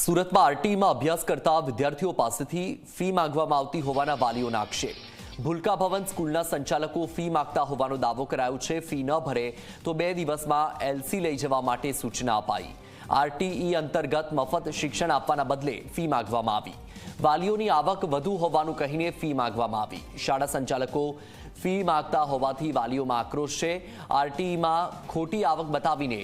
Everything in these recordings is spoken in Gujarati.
સુરતમાં આરટીઈમાં અભ્યાસ કરતા વિદ્યાર્થીઓ પાસેથી ફી માંગવામાં આવતી હોવાના વાલીઓના આક્ષેપ. ભૂલકા ભવન સ્કૂલના સંચાલકો ફી માંગતા હોવાનો દાવો કરાયો છે. ફી ન ભરે તો બે દિવસમાં એલસી લઈ જવા માટે સૂચના અપાઈ. આરટીઈ અંતર્ગત મફત શિક્ષણ આપવાના બદલે ફી માંગવામાં આવી. વાલીઓની આવક વધુ હોવાનું કહીને ફી માંગવામાં આવી. શાળા સંચાલકો ફી માંગતા હોવાથી વાલીઓમાં આક્રોશ છે. આરટીઈમાં ખોટી આવક બતાવીને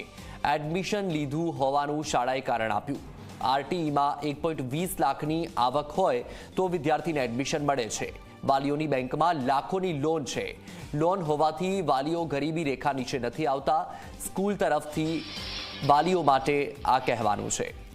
એડમિશન લીધું હોવાનું શાળાએ કારણ આપ્યું. આરટીઈમાં એક પોઈન્ટ વીસ લાખની આવક હોય તો વિદ્યાર્થીને એડમિશન મળે છે. વાલીઓની બેંકમાં લાખોની લોન છે. લોન હોવાથી વાલીઓ ગરીબી રેખા નીચે નથી આવતા. સ્કૂલ તરફથી વાલીઓ માટે આ કહેવાનું છે.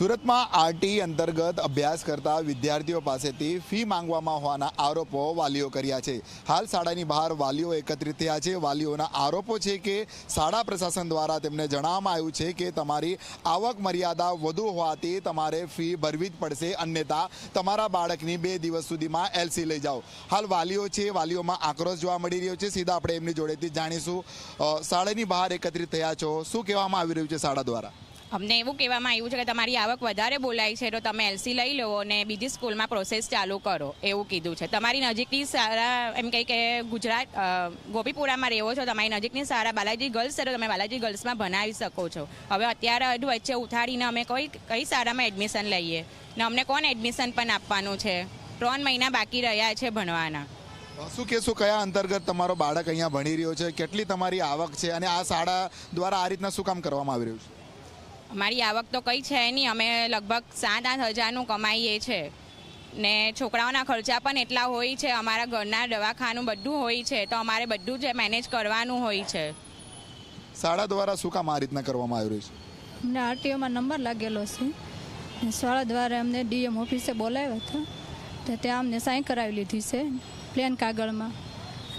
સુરતમાં આરટી અંતર્ગત અભ્યાસ કરતા વિદ્યાર્થીઓ પાસેથી ફી માંગવામાં હોવાના આરોપો વાલીઓ કર્યા છે. હાલ શાળાની બહાર વાલીઓ એકત્રિત થયા છે. વાલીઓના આરોપો છે કે શાળા પ્રશાસન દ્વારા તેમને જણાવવામાં આવ્યું છે કે તમારી આવક મર્યાદા વધુ હોવાથી તમારે ફી ભરવી જ પડશે, અન્યથા તમારા બાળકની બે દિવસ સુધીમાં એલસી લઈ જાઓ. હાલ વાલીઓ છે, વાલીઓમાં આક્રોશ જોવા મળી રહ્યો છે. સીધા આપણે એમની જોડેથી જાણીશું. શાળાની બહાર એકત્રિત થયા છો. શું કહેવામાં આવી રહ્યું છે શાળા દ્વારા? અમને એવું કહેવામાં આવ્યું છે કે તમારી આવક વધારે બોલાય છે, તો તમે એલસી લઈ લો અને બીજી સ્કૂલમાં પ્રોસેસ ચાલુ કરો, એવું કીધું છે. તમારી નજીકની સારા એમ કહે કે ગુજરાત ગોપીપુરામાં રહેવો છો, તમારી નજીકની સારા બાલાજી ગર્લ્સ છે, તો તમે બાલાજી ગર્લ્સમાં ભણાવી શકો છો. હવે અત્યારે અઢ વચ્ચે ઉઠાડીને અમે કઈ કઈ શાળામાં એડમિશન લઈએ? ને અમને કોણ એડમિશન પણ આપવાનું છે? ત્રણ મહિના બાકી રહ્યા છે ભણવાના. શું કહેશો, કયા અંતર્ગત તમારો બાળક અહીંયા ભણી રહ્યો છે? કેટલી તમારી આવક છે? અને આ શાળા દ્વારા આ રીતના શું કામ કરવામાં આવી રહ્યું છે? અમારી આવક તો કંઈ છે નહીં. અમે લગભગ સાત આઠ હજારનું કમાઈએ છે. ને છોકરાઓના ખર્ચા પણ એટલા હોય છે. અમારા ઘરના દવાખાનું બધું હોય છે. તો અમારે બધું જ મેનેજ કરવાનું હોય છે. શાળા દ્વારા શું કામ આ રીતના કરવામાં આવી રહ્યું છે? અમને આરટીઓમાં નંબર લાગેલો છે. શાળા દ્વારા અમને ડીએમ ઓફિસે બોલાવ્યા હતા. તો ત્યાં અમને સાઈન કરાવી લીધી છે પ્લેન કાગળમાં.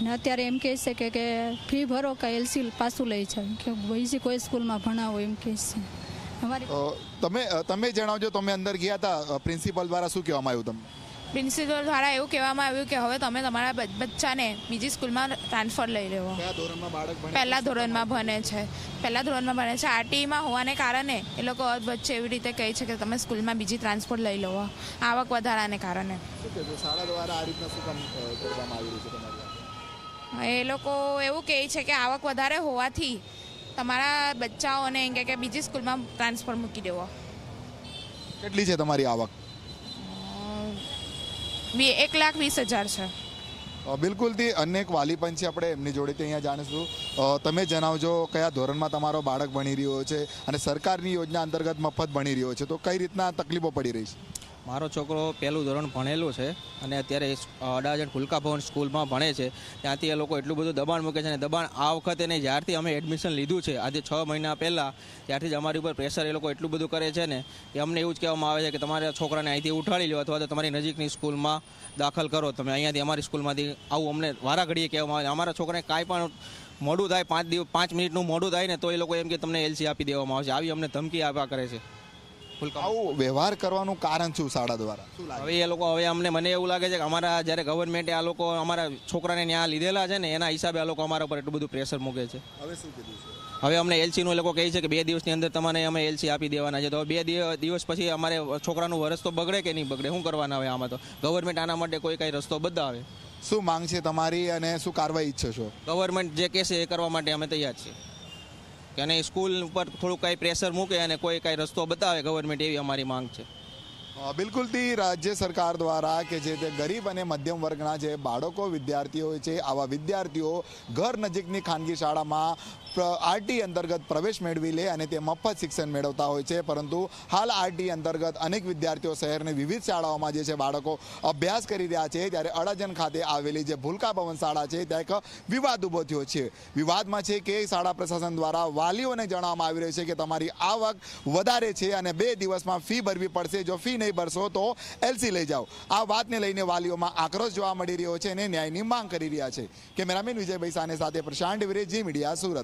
અને અત્યારે એમ કહે છે કે કે ફી ભરો કે એલસી પાછું લઈ જાવ કે બીજી કોઈ સ્કૂલમાં ભણાવો એમ કહે છે. તમે તમે જણાવજો તમે અંદર ગયા હતા પ્રિન્સિપલ દ્વારા શું કહેવામાં આવ્યું તમને? પ્રિન્સિપલ દ્વારા એવું કહેવામાં આવ્યું કે હવે તમે તમારા બચ્ચાને બીજી સ્કૂલમાં ટ્રાન્સફર લઈ લેવો. પહેલા ધોરણમાં ભણે છે. પહેલા ધોરણમાં ભણે છે. આરટીઈમાં હોવાને કારણે એ લોકો વચ્ચે એવી રીતે કહે છે કે તમે સ્કૂલમાં બીજી ટ્રાન્સફર લઈ લો. આવક વધારાને કારણે. શાળા દ્વારા આ રીતના શું કામ કરવામાં આવી રહ્યું છે એ લોકો એવું કહે છે કે આવક વધારે હોવાથી તમારા બચ્ચાઓને એમ કે બીજી સ્કૂલમાં ટ્રાન્સફર મૂકી દેવો. કેટલી છે તમારી આવક? એક લાખ વીસ હજાર છે. બિલકુલથી અનેક વાલી પણ છે આપણે એમની જોડેથી અહીંયા જાણીશું. તમે જણાવજો કયા ધોરણમાં તમારો બાળક ભણી રહ્યો છે અને સરકારની યોજના અંતર્ગત મફત ભણી રહ્યો છે. તો કઈ રીતના તકલીફો પડી રહી છે? મારો છોકરો પહેલું ધોરણ ભણેલું છે અને અત્યારે અડાજણ ફુલકા ભવન સ્કૂલમાં ભણે છે. ત્યાંથી એ લોકો એટલું બધું દબાણ મૂકે છે અને દબાણ આ વખતે નહીં, જ્યારથી અમે એડમિશન લીધું છે, આજે છ મહિના પહેલાં, ત્યારથી જ અમારી ઉપર પ્રેશર એ લોકો એટલું બધું કરે છે ને, કે અમને એવું જ કહેવામાં આવે છે કે તમારા છોકરાને અહીંથી ઉઠાડી લો અથવા તો તમારી નજીકની સ્કૂલમાં દાખલ કરો. તમે અહીંયાથી અમારી સ્કૂલમાંથી આવું અમને વારાઘડીએ કહેવામાં આવે. અમારા છોકરાને કાંઈ પણ મોડું થાય, પાંચ દિવસ પાંચ મિનિટનું મોડું થાય ને તો એ લોકો એમ કે તમને એલસી આપી દેવામાં આવશે. આવી અમને ધમકી આપ્યા કરે છે. આવું વ્યવહાર કરવાનું કારણ શું શાળા દ્વારા? હવે એ લોકો હવે અમને મને એવું લાગે છે કે અમારા જ્યારે ગવર્મેન્ટે આ લોકો અમારા છોકરાને ત્યાં લીધેલા છે ને એના હિસાબે આ લોકો અમારા ઉપર એટલું બધું પ્રેશર મૂકે છે. હવે શું કીધું છે? હવે અમને એલસીનું લોકો કહે છે કે બે દિવસની અંદર તમને અમે એલસી આપી દેવાના છે. તો બે દિવ- દિવસ પછી અમારે છોકરાનું વરસ તો બગડે કે નહીં બગડે? શું કરવાના હવે આમાં તો? ગવર્મેન્ટ આના માટે કોઈ કઈ રસ્તો બતાવે. શું માંગ છે તમારી અને શું કાર્યવાહી ઈચ્છો છો? ગવર્મેન્ટ જે કહેશે એ કરવા માટે અમે તૈયાર છીએ. કે અને સ્કૂલ ઉપર થોડું કાંઈ પ્રેશર મૂકે અને કોઈ કાંઈ રસ્તો બતાવે ગવર્મેન્ટ એવી અમારી માંગ છે. બિલકુલથી રાજ્ય સરકાર દ્વારા કે જે તે ગરીબ અને મધ્યમ વર્ગના જે બાળકો, વિદ્યાર્થીઓ છે, આવા વિદ્યાર્થીઓ ઘર નજીકની ખાનગી શાળામાં આરટી અંતર્ગત પ્રવેશ મેળવી લે અને તે મફત શિક્ષણ મેળવતા હોય છે. પરંતુ હાલ આરટી અંતર્ગત અનેક વિદ્યાર્થીઓ શહેરની વિવિધ શાળાઓમાં જે છે બાળકો અભ્યાસ કરી રહ્યા છે. ત્યારે અડાજણ ખાતે આવેલી જે ભૂલકા ભવન શાળા છે, ત્યાં એક વિવાદ ઊભો થયો છે. વિવાદમાં છે કે શાળા પ્રશાસન દ્વારા વાલીઓને જણાવવામાં આવી રહ્યું છે કે તમારી આવક વધારે છે અને બે દિવસમાં ફી ભરવી પડશે. જો ફી નહીં ભરશો તો એલસી લઈ જાઓ. આ વાતને લઈને વાલીઓમાં આક્રોશ જોવા મળી રહ્યો છે અને ન્યાયની માંગ કરી રહ્યા છે. કેમેરામેન વિજયભાઈ સાને સાથે પ્રશાંત વિરે જી મીડિયા સુરત.